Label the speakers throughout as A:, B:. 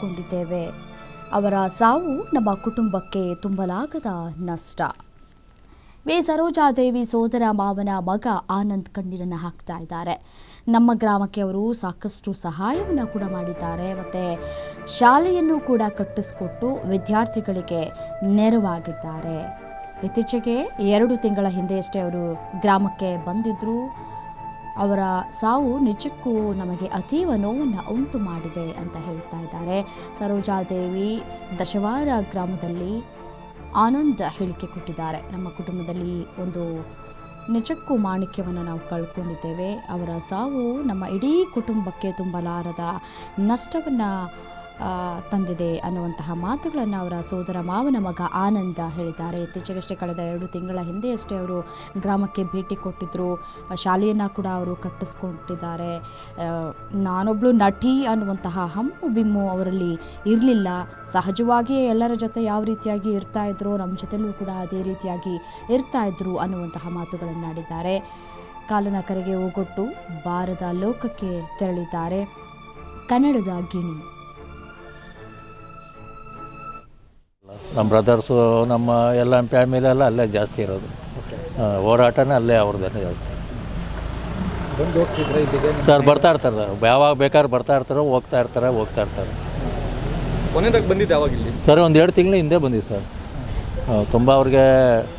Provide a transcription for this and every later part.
A: ಕಳೆದುಕೊಂಡಿದ್ದೇವೆ ಅವರ ಸಾವು ನಮ್ಮ ಕುಟುಂಬಕ್ಕೆ ತುಂಬಲಾಗದ ನಷ್ಟ. ವಿ ಸರೋಜಾದೇವಿ ಸೋದರ ಮಾವನ ಮಗ ಆನಂದ್ ಕಣ್ಣೀರನ್ನು ಹಾಕ್ತಾ ಇದ್ದಾರೆ. ನಮ್ಮ ಗ್ರಾಮಕ್ಕೆ ಅವರು ಸಾಕಷ್ಟು ಸಹಾಯವನ್ನು ಕೂಡ ಮಾಡಿದ್ದಾರೆ. ಮತ್ತು ಶಾಲೆಯನ್ನು ಕೂಡ ಕಟ್ಟಿಸ್ಕೊಟ್ಟು ವಿದ್ಯಾರ್ಥಿಗಳಿಗೆ ನೆರವಾಗಿದ್ದಾರೆ. ಇತ್ತೀಚೆಗೆ ಎರಡು ತಿಂಗಳ ಹಿಂದೆಯಷ್ಟೇ ಅವರು ಗ್ರಾಮಕ್ಕೆ ಬಂದಿದ್ದರು ಅವರ ಸಾವು ನಿಜಕ್ಕೂ ನಮಗೆ ಅತೀವ ನೋವನ್ನು ಉಂಟು ಮಾಡಿದೆ ಅಂತ ಹೇಳ್ತಾ ಇದ್ದಾರೆ. ಸರೋಜಾದೇವಿ ದಶವಾರ ಗ್ರಾಮದಲ್ಲಿ ಆನಂದ್ ಹೇಳಿಕೆ ಕೊಟ್ಟಿದ್ದಾರೆ. ನಮ್ಮ ಕುಟುಂಬದಲ್ಲಿ ಒಂದು ನಿಜಕ್ಕೂ ಮಾಣಿಕ್ಯವನ್ನು ನಾವು ಕಳ್ಕೊಂಡಿದ್ದೇವೆ. ಅವರ ಸಾವು ನಮ್ಮ ಇಡೀ ಕುಟುಂಬಕ್ಕೆ ತುಂಬಲಾರದ ನಷ್ಟವನ್ನು ತಂದಿದೆ ಅನ್ನುವಂತಹ ಮಾತುಗಳನ್ನು ಅವರ ಸೋದರ ಮಾವನ ಮಗ ಆನಂದ ಹೇಳಿದ್ದಾರೆ. ಇತ್ತೀಚೆಗಷ್ಟೇ ಕಳೆದ ಎರಡು ತಿಂಗಳ ಹಿಂದೆಯಷ್ಟೇ ಅವರು ಗ್ರಾಮಕ್ಕೆ ಭೇಟಿ ಕೊಟ್ಟಿದ್ದರು ಶಾಲೆಯನ್ನು ಕೂಡ ಅವರು ಕಟ್ಟಿಸ್ಕೊಂಡಿದ್ದಾರೆ ನಾನೊಬ್ಬಳು ನಟಿ ಅನ್ನುವಂತಹ ಹಮ್ಮು ಬಿಮ್ಮು ಅವರಲ್ಲಿ ಇರಲಿಲ್ಲ. ಸಹಜವಾಗಿಯೇ ಎಲ್ಲರ ಜೊತೆ ಯಾವ ರೀತಿಯಾಗಿ ಇರ್ತಾ ಇದ್ರು, ನಮ್ಮ ಜೊತೆಲೂ ಕೂಡ ಅದೇ ರೀತಿಯಾಗಿ ಇರ್ತಾ ಇದ್ರು ಅನ್ನುವಂತಹ ಮಾತುಗಳನ್ನು ಆಡಿದ್ದಾರೆ. ಕಾಲನ ಕರೆಗೆ ಓಗೊಟ್ಟು ಬಾರದ ಲೋಕಕ್ಕೆ ತೆರಳಿದ್ದಾರೆ. ಕನ್ನಡದ ಗಿಣಿ.
B: ನಮ್ಮ ಬ್ರದರ್ಸು ನಮ್ಮ ಎಲ್ಲ ಫ್ಯಾಮಿಲಿ ಎಲ್ಲ ಅಲ್ಲೇ ಜಾಸ್ತಿ ಇರೋದು. ಓಡಾಟನೇ ಅಲ್ಲೇ ಅವ್ರದ್ದೇ ಜಾಸ್ತಿ. ಸರ್ ಬರ್ತಾ ಇರ್ತಾರೆ ಯಾವಾಗ ಬೇಕಾದ್ರೆ ಬರ್ತಾ ಇರ್ತಾರೆ ಹೋಗ್ತಾ ಇರ್ತಾರೆ ಹೋಗ್ತಾ ಇರ್ತಾರೆ.
C: ಕೊನೆದಾಗ ಬಂದಿದ್ದೆ ಯಾವಾಗ ಇಲ್ಲಿ?
B: ಸರ್ ಒಂದು ಎರಡು ತಿಂಗಳು ಹಿಂದೆ ಬಂದಿದ್ದು ಸರ್. ತುಂಬ ಅವ್ರಿಗೆ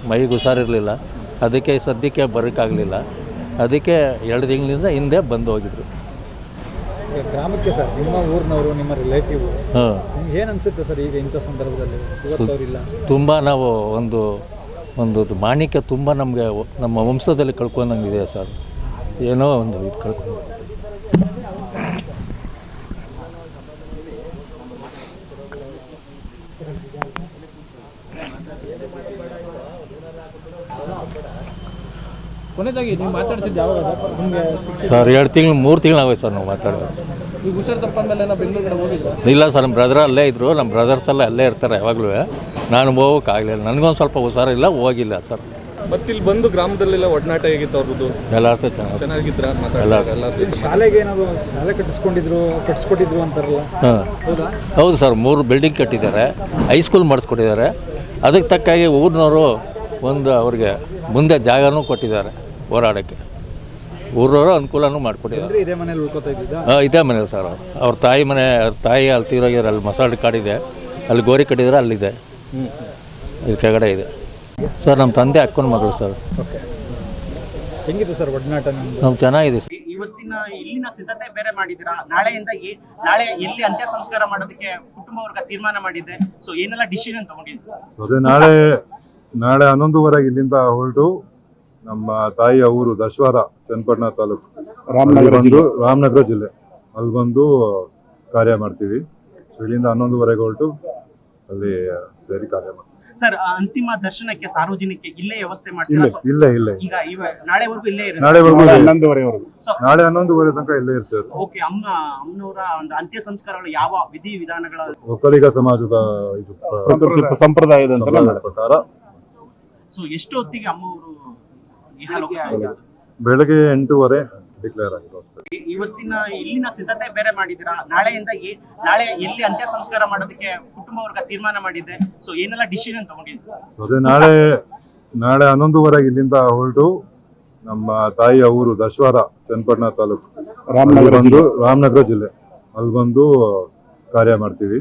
B: ಮೈಗೆ ಹುಷಾರಿರಲಿಲ್ಲ. ಅದಕ್ಕೆ ಸದ್ಯಕ್ಕೆ ಬರೋಕ್ಕಾಗಲಿಲ್ಲ. ಅದಕ್ಕೆ ಎರಡು ತಿಂಗಳಿಂದ ಹಿಂದೆ ಬಂದು ಹೋಗಿದ್ರು.
C: ಗ್ರಾಮಕ್ಕೆ ಸರ್ ನಿಮ್ಮ ಊರಿನವರು ನಿಮ್ಮ ರಿಲೇಟಿವ್ ನಿಮ್ಗೆ ಏನು ಅನ್ಸುತ್ತೆ ಸರ್ ಈಗ ಇಂಥ ಸಂದರ್ಭದಲ್ಲಿ? ಇವತ್ತವ್ರಿಲ್ಲ.
B: ತುಂಬ ನಾವು ಒಂದು ಒಂದು ಮಾಣಿಕ್ಯ ತುಂಬ ನಮಗೆ ನಮ್ಮ ವಂಶದಲ್ಲಿ ಕಳ್ಕೊಂಡಂಗಿದೆ ಸರ್. ಏನೋ ಒಂದು ಇದು ಕಳ್ಕೊಂಡು
C: ಕೊನೆದಾಗಿ ನೀವು ಮಾತಾಡಿಸಿದ್ದು ಯಾವಾಗ ನಿಮಗೆ
B: ಸರ್ ಎರಡು ತಿಂಗಳು ಮೂರು ತಿಂಗಳು ಆಗೋಯ್ತು ಸರ್ ನಾವು ಮಾತಾಡೋದು.
C: ಈಗ ಹುಷಾರು ತಪ್ಪಂದಲ್ಲ ನಾವು ಬೆಂಗಳೂರು ಕಡೆ ಹೋಗಿಲ್ಲ
B: ಇಲ್ಲ ಸರ್ ನಮ್ಮ ಬ್ರದರ್ ಅಲ್ಲೇ ಇದ್ದರು ನಮ್ಮ ಬ್ರದರ್ಸ್ ಎಲ್ಲ ಅಲ್ಲೇ ಇರ್ತಾರೆ ಯಾವಾಗಲೂ. ನಾನು ಹೋಗೋಕ್ಕಾಗಲಿಲ್ಲ ನನಗೊಂದು ಸ್ವಲ್ಪ ಹುಷಾರಿಲ್ಲ ಹೋಗಿಲ್ಲ ಸರ್.
D: ಮತ್ತಿಲ್ಲಿ ಬಂದು ಗ್ರಾಮದಲ್ಲೆಲ್ಲ ಒಡನಾಟ ಹೇಗಿತ್ತು ಅವ್ರದ್ದು?
B: ಎಲ್ಲಾರ್ಥ ಚೆನ್ನಾಗಿ
D: ಚೆನ್ನಾಗಿದ್ರ?
B: ಎಲ್ಲ
C: ಶಾಲೆಗೆ ಏನಾದ್ರು ಶಾಲೆ ಕಟ್ಟಿಸ್ಕೊಂಡಿದ್ರು ಕಟ್ಟಿಸ್ಕೊಟ್ಟಿದ್ರು ಅಂತಾರಲ್ಲ?
B: ಹಾಂ.
C: ಹೌದಾ?
B: ಹೌದು ಸರ್ ಮೂರು ಬಿಲ್ಡಿಂಗ್ ಕಟ್ಟಿದ್ದಾರೆ. ಹೈಸ್ಕೂಲ್ ಮಾಡಿಸ್ಕೊಟ್ಟಿದ್ದಾರೆ. ಅದಕ್ಕೆ ತಕ್ಕಾಗಿ ಊರಿನವರು ಒಂದು ಅವ್ರಿಗೆ ಮುಂದೆ ಜಾಗನೂ ಕೊಟ್ಟಿದ್ದಾರೆ. ಹೋರಾಡೋಕ್ಕೆ. ಊರವರು ಅನುಕೂಲನೂ ಮಾಡಿಕೊಟ್ಟಿದ್ದಾರೆ
C: ಇದೇ ಮನೇಲಿ ಉಳ್ಕೊತಾ ಇದ್ದಿದ್ದ
B: ಹಾಂ ಇದೇ ಮನೆ ಸರ್ ಅವ್ರು. ಅವ್ರ ತಾಯಿ ಮನೆ ಅವ್ರ ತಾಯಿ ಅಲ್ಲಿ ತೀರೋಗಿದ್ದಾರೆ ಅಲ್ಲಿ ಮಸಾಲೆ ಕಾಡಿದೆ ಅಲ್ಲಿ ಗೋರಿ ಕಟ್ಟಿದ್ರೆ ಅಲ್ಲಿದೆ. ಇದು ಕೆಳಗಡೆ ಇದೆ. ಸರ್ ನಮ್ಮ ತಂದೆ ಅಕ್ಕನ ಮಗಳು ಸರ್.
C: ಓಕೆ. ಹೆಂಗಿದೆ ಸರ್ ಒಡನಾಟ ನಮ್ಮ
B: ನಮ್ಗೆ ಚೆನ್ನಾಗಿದೆ ಸರ್.
E: ಇವತ್ತಿನ ಇಲ್ಲಿನ ಸಿದ್ಧತೆ ಬೇರೆ ಮಾಡಿದ್ದೀರಾ? ನಾಳೆಯಿಂದ ನಾಳೆ ಎಲ್ಲಿ ಅಂತ್ಯ ಸಂಸ್ಕಾರ ಮಾಡೋದಕ್ಕೆ ಕುಟುಂಬ ವರ್ಗ ತೀರ್ಮಾನ ಮಾಡಿದೆ. ಸೊ ಏನೆಲ್ಲ ಡಿಸಿಷನ್ ತಗೊಂಡಿದ್ರು
F: ಅದೇ ನಾಳೆ ನಾಳೆ ಹನ್ನೊಂದುವರೆಗೆ ಇಲ್ಲಿಂದ ಹೊರಟು ನಮ್ಮ ತಾಯಿಯ ಊರು ದಶವಾರ ಚನ್ನಪಟ್ಟಣ ತಾಲೂಕು. ರಾಮನಗರ ಜಿಲ್ಲೆ. ರಾಮನಗರ ಜಿಲ್ಲೆ. ಅಲ್ಲಿ ಬಂದು ಕಾರ್ಯ ಮಾಡ್ತೀವಿ. ಸೊ ಇಲ್ಲಿಂದ ಹನ್ನೊಂದುವರೆಗೆ ಹೊರಟು ಅಲ್ಲಿ ಸೇರಿ ಕಾರ್ಯ ಮಾಡ್ತೀವಿ.
E: ಸರ್ ಅಂತಿಮ ದರ್ಶನಕ್ಕೆ ಸಾರ್ವಜನಿಕ ಇಲ್ಲೇ ವ್ಯವಸ್ಥೆ
F: ಮಾಡ್ತೀವಿ
E: ಮಾಡ್ತೀರಾ?
F: ಇಲ್ಲ ಇಲ್ಲ
E: ಈಗ ಇವ ನಾಳೆವರೆಗೂ ಇಲ್ಲೇ ಇರುತ್ತೆ
F: ನಾಳೆವರೆಗೂ ಇಲ್ಲೇ.
C: ಹನ್ನೊಂದುವರೆವರೆಗೂ.
E: ಸೊ
F: ನಾಳೆ ಹನ್ನೊಂದುವರೆ ತನಕ ಇಲ್ಲೇ ಇರ್ತೇವೆ.
E: ಓಕೆ ಅಮ್ಮ ಅಮ್ಮನವರ ಒಂದು ಅಂತ್ಯ ಸಂಸ್ಕಾರಗಳು ಯಾವ ವಿಧಿ ವಿಧಾನಗಳ?
F: ಒಕ್ಕಲಿಗ ಸಮಾಜದ ಇದು
G: ಸಂಪ್ರದಾಯ- ಸಂಪ್ರದಾಯದ
F: ಪ್ರಕಾರ.
E: ಸೊ ಎಷ್ಟು ಹೊತ್ತಿಗೆ ಅಮ್ಮವರು?
F: ಬೆಳಗ್ಗೆ ಎಂಟೂವರೆ ಡಿಕ್ಲೇರ್ ಆಗಿದೆ
E: ಇವತ್ತಿನ ಇಲ್ಲಿನ ಸಿದ್ಧತೆ ಬೇರೆ ಮಾಡಿದ್ದೀರಾ? ನಾಳೆಯಿಂದ ನಾಳೆ ಎಲ್ಲಿ ಅಂತ್ಯ ಸಂಸ್ಕಾರ ಮಾಡೋದಕ್ಕೆ ಕುಟುಂಬ ವರ್ಗ ತೀರ್ಮಾನ ಮಾಡಿದೆ. ಸೊ ಏನೆಲ್ಲ ಡಿಸಿಷನ್ ತಗೊಂಡಿದ್ರು
F: ಅದೇ ನಾಳೆ ನಾಳೆ ಹನ್ನೊಂದುವರೆಗೆ ಇಲ್ಲಿಂದ ಹೊರಟು ನಮ್ಮ ತಾಯಿಯ ಊರು ದಶವಾರ ಚನ್ನಪಟ್ಟಣ ತಾಲೂಕು.
G: ರಾಮನಗರ
F: ರಾಮನಗರ ಜಿಲ್ಲೆ. ಅಲ್ಲಿ ಬಂದು ಕಾರ್ಯ ಮಾಡ್ತೀವಿ.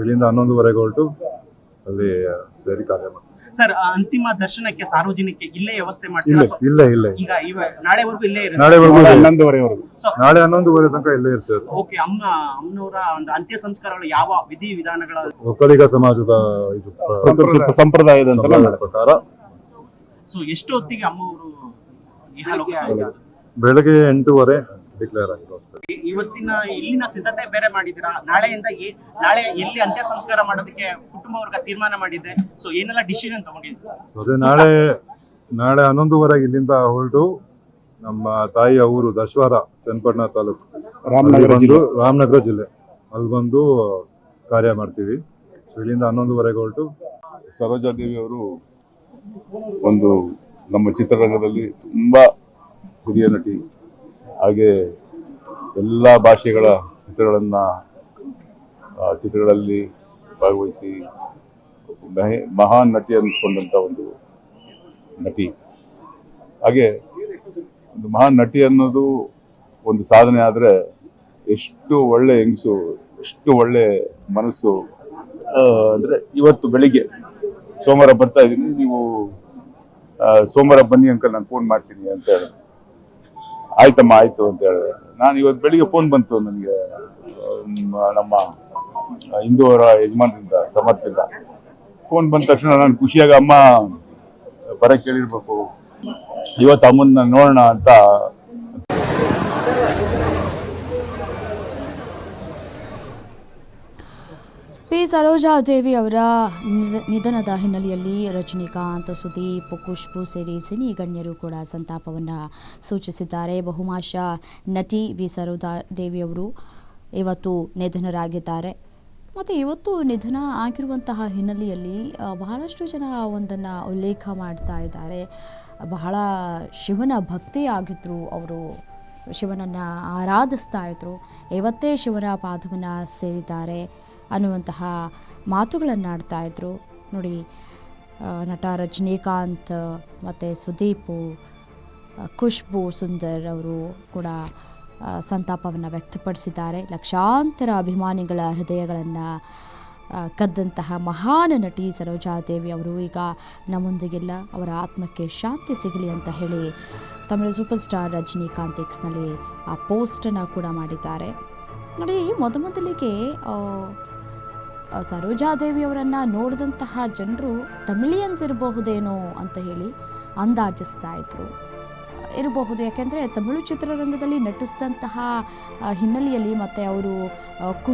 F: ಇಲ್ಲಿಂದ ಹನ್ನೊಂದುವರೆಗೆ ಹೊರಟು ಅಲ್ಲಿ ಸೇರಿ ಕಾರ್ಯ ಮಾಡ್ತೀವಿ.
E: ಸರ್ ಅಂತಿಮ ದರ್ಶನಕ್ಕೆ ಸಾರ್ವಜನಿಕ ಇಲ್ಲೇ ವ್ಯವಸ್ಥೆ
F: ಇಲ್ಲೇ
E: ಮಾಡ್ತೀರಾ
F: ಇಲ್ಲ ಇಲ್ಲ
E: ಈಗ ಇವ ನಾಳೆವರೆಗೂ ಇಲ್ಲೇ ಇರುತ್ತೆ?
F: ನಾಳೆವರೆಗೂ ಇಲ್ಲೇ.
G: ಹನ್ನೊಂದುವರೆವರೆಗೂ.
F: ನಾಳೆ ಹನ್ನೊಂದುವರೆ ತನಕ ಇಲ್ಲೇ ಇರ್ತೇವೆ
E: ಓಕೆ ಅಮ್ಮ ಅಮ್ಮನವರ ಒಂದು ಅಂತ್ಯ ಸಂಸ್ಕಾರಗಳು ಯಾವ ವಿಧಿ ವಿಧಾನಗಳ
F: ಒಕ್ಕಲಿಗ ಸಮಾಜದ ಇದು
G: ಸಂಪ್ರದಾಯ- ಸಂಪ್ರದಾಯದ ಅಂತ
F: ಸಂಪ್ರದಾಯದ ಪ್ರಕಾರ.
E: ಸೊ ಎಷ್ಟು ಹೊತ್ತಿಗೆ ಅಮ್ಮವರು?
F: ಬೆಳಗ್ಗೆ ಎಂಟೂವರೆ ಡಿಕ್ಲೇರ್.
E: ಇ- ಇವತ್ತಿನ ಇಲ್ಲಿನ ಸಿದ್ಧತೆ ಬೇರೆ ಮಾಡಿದಿರಾ ನಾಳೆಯಿಂದ ನಾಳೆ ಎಲ್ಲಿ ಅಂತ್ಯ ಸಂಸ್ಕಾರ ಮಾಡೋದಕ್ಕೆ ಕುಟುಂಬ ವರ್ಗ ತೀರ್ಮಾನ ಮಾಡಿದೆ. ಸೊ ಏನೆಲ್ಲ ಡಿಸಿಷನ್ ತಗೊಂಡಿದ್ರು
F: ಅದೇ ನಾಳೆ ನಾಳೆ ಹನ್ನೊಂದುವರೆಗೆ ಇಲ್ಲಿಂದ ಹೊರಟು ನಮ್ಮ ತಾಯಿಯ ಊರು ದಶವಾರ ಚನ್ನಪಟ್ಟಣ ತಾಲೂಕು.
G: ರಾಮನಗರ ಜಿಲ್ಲೆ.
F: ರಾಮನಗರ ಜಿಲ್ಲೆ. ಅಲ್ಲಿ ಬಂದು ಕಾರ್ಯ ಮಾಡ್ತೀವಿ. ಸೊ ಇಲ್ಲಿಂದ ಹನ್ನೊಂದುವರೆಗೆ ಹೊರಟು
H: ಸರೋಜಾದೇವಿ ಅವರು ಒಂದು ನಮ್ಮ ಚಿತ್ರರಂಗದಲ್ಲಿ ತುಂಬಾ ಹಿರಿಯ ನಟಿ ಹಾಗೆ ಎಲ್ಲ ಭಾಷೆಗಳ ಚಿತ್ರಗಳನ್ನ ಚಿತ್ರಗಳಲ್ಲಿ ಭಾಗವಹಿಸಿ ಮಹೆ- ಮಹಾನ್ ನಟಿ ಅನ್ನಿಸ್ಕೊಂಡಂತ ಒಂದು ನಟಿ. ಹಾಗೆ ಒಂದು ಮಹಾನ್ ನಟಿ ಅನ್ನೋದು ಒಂದು ಸಾಧನೆ ಆದ್ರೆ ಎಷ್ಟು ಒಳ್ಳೆ ಹೆಂಗಸು, ಎಷ್ಟು ಒಳ್ಳೆ ಮನಸ್ಸು. ಅಂದ್ರೆ ಇವತ್ತು ಬೆಳಿಗ್ಗೆ ಸೋಮವಾರ ಬರ್ತಾ ಇದ್ದೀನಿ ನೀವು ಸೋಮವಾರ ಬನ್ನಿ ಅಂಕಲ್, ನಾನು ಫೋನ್ ಮಾಡ್ತೀನಿ ಅಂತ ಹೇಳಿದೆ ಆಯ್ತಮ್ಮ, ಆಯ್ತು ಅಂತ ಹೇಳಿದೆ ನಾನು ಇವತ್ತು ಬೆಳಿಗ್ಗೆ ಫೋನ್ ಬಂತು ನನಗೆ ನಮ್ಮ ಹಿಂದೂವರ ಯಜಮಾನರಿಂದ ಸಮರ್ಥದಿಂದ ಫೋನ್ ಬಂದ ತಕ್ಷಣ ನಾನು ಖುಷಿಯಾಗಿ, ಅಮ್ಮ, ಬರಕ್ಕೆ ಹೇಳಿರ್ಬೇಕು. ಇವತ್ತು ಅಮ್ಮನ್ನ ನೋಡೋಣ ಅಂತ
A: ಪಿ ಸರೋಜಾದೇವಿ ಅವರ ನಿಧ- ನಿಧನದ ಹಿನ್ನೆಲೆಯಲ್ಲಿ ರಜನಿಕಾಂತ್, ಸುದೀಪ್ ಖುಷ್ಬು ಸೇರಿ ಸಿನಿ ಗಣ್ಯರು ಕೂಡ ಸಂತಾಪವನ್ನು ಸೂಚಿಸಿದ್ದಾರೆ. ಬಹುಮಾಷ ನಟಿ ವಿ. ಸರೋಜಾದೇವಿ ಅವರು ಇವತ್ತು ನಿಧನರಾಗಿದ್ದಾರೆ. ಮತ್ತು ಇವತ್ತು ನಿಧನ ಆಗಿರುವಂತಹ ಹಿನ್ನೆಲೆಯಲ್ಲಿ ಬಹಳಷ್ಟು ಜನ ಒಂದನ್ನು ಉಲ್ಲೇಖ ಮಾಡ್ತಾ ಇದ್ದಾರೆ. ಬಹಳ ಶಿವನ ಭಕ್ತಿ ಆಗಿದ್ದರು ಅವರು, ಶಿವನನ್ನು ಆರಾಧಿಸ್ತಾ ಇದ್ದರು ಇವತ್ತೇ ಶಿವನ ಪಾದವನ್ನು ಸೇರಿದ್ದಾರೆ. ಅನ್ನುವಂತಹ ಮಾತುಗಳನ್ನಾಡ್ತಾ ಇದ್ದರು ನೋಡಿ ನಟ ರಜನಿಕಾಂತ್ ಮತ್ತು ಸುದೀಪು ಖುಷ್ಬು ಸುಂದರ್ ಅವರು ಕೂಡ ಸಂತಾಪವನ್ನು ವ್ಯಕ್ತಪಡಿಸಿದ್ದಾರೆ. ಲಕ್ಷಾಂತರ ಅಭಿಮಾನಿಗಳ ಹೃದಯಗಳನ್ನು ಕದ್ದಂತಹ ಮಹಾನ್ ನಟಿ ಸರೋಜಾದೇವಿ ಅವರು ಈಗ ನಮ್ಮೊಂದಿಗೆಲ್ಲ ಅವರ ಆತ್ಮಕ್ಕೆ ಶಾಂತಿ ಸಿಗಲಿ ಅಂತ ಹೇಳಿ ತಮಿಳು ಸೂಪರ್ ಸ್ಟಾರ್ ರಜನಿಕಾಂತ್ ಎಕ್ಸ್ನಲ್ಲಿ ಆ ಪೋಸ್ಟನ್ನು ಕೂಡ ಮಾಡಿದ್ದಾರೆ. ನೋಡಿ, ಮೊದಮೊದಲಿಗೆ ಆ, ಆ, ಸರೋಜಾದೇವಿ ಅವರನ್ನು ನೋಡಿದಂತಹ ಜನರು ತಮಿಳಿಯನ್ಸ್ ಇರಬಹುದೇನೋ ಅಂತ ಹೇಳಿ ಅಂದಾಜಿಸ್ತಾ ಇದ್ರು. ಇರಬಹುದು ಯಾಕೆಂದರೆ ತಮಿಳು ಚಿತ್ರರಂಗದಲ್ಲಿ ನಟಿಸಿದಂತಹ ಹಿನ್ನೆಲೆಯಲ್ಲಿ ಮತ್ತು ಅವರು